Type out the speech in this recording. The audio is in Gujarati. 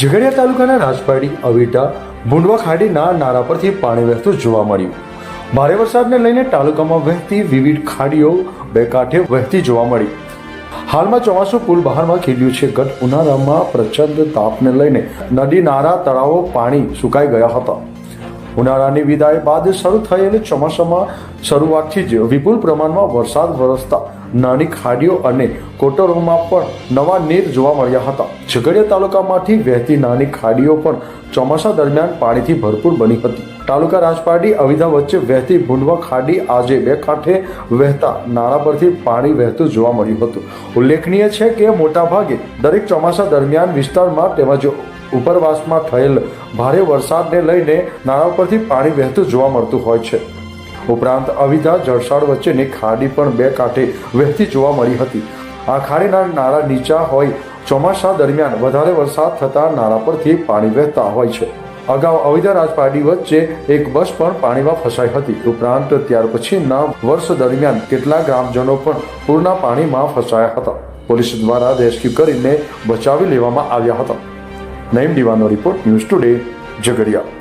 ઝઘડિયા તાલુકાના રાજપાડી, અવીટા, ભૂંડવા ખાડીના નારા પરથી પાણી વહેતું જોવા મળ્યું. ભારે વરસાદને લઈને તાલુકામાં વહેતી વિવિધ ખાડીઓ બે કાંઠે વહેતી જોવા મળી. હાલમાં ચોમાસું પુલ બહારમાં ખીલ્યું છે. ગત ઉનાળામાં પ્રચંડ તાપને લઈને નદી, નારા, તળાવો પાણી સુકાઈ ગયા હતા. ઉનાળાની વિદાય બાદ શરૂ થયેલી ચોમાસામાં શરૂઆતથી જ વિપુલ પ્રમાણમાં વરસાદ વરસતા નાની ખાડીઓ અને કોટરોમાં પણ નવા નીર જોવા મળ્યા હતા. ઝઘડિયા તાલુકામાંથી વહેતી નાની ખાડીઓ પણ ચોમાસા દરમિયાન પાણીથી ભરપૂર બની હતી. તાલુકા રાજપાડી અવિધા વચ્ચે વહેતી ભૂંડવા ખાડી આજે બે કાંઠે વહેતા નાળા પરથી પાણી વહેતું જોવા મળ્યું હતું. ઉલ્લેખનીય છે કે મોટાભાગે દરેક ચોમાસા દરમિયાન વિસ્તારમાં તેમજ ઉપરવાસમાં થયેલ ભારે વરસાદને લઈને નાળા પરથી પાણી વહેતું જોવા મળતું હોય છે. ઉપરાંત અવિધા જળસાળ વચ્ચેની ખાડી પણ બે કાંઠે વહેતી જોવા મળી હતી. આ ખાડીના નાળા નીચા હોય ચોમાસા દરમિયાન વધારે વરસાદ થતાં નાળા પરથી પાણી વહેતા હોય છે. અગાઉ અવિધા રાજપાડી વચ્ચે એક બસ પણ પાણીમાં ફસાઈ હતી. ઉપરાંત ત્યાર પછીના વર્ષ દરમિયાન કેટલા ગ્રામજનો પણ પૂરના પાણીમાં ફસાયા હતા. પોલીસ દ્વારા રેસ્ક્યુ કરીને બચાવી લેવામાં આવ્યા હતા. નઈમ દીવાનો રિપોર્ટ ન્યૂઝ ટુડે, ઝઘડિયા.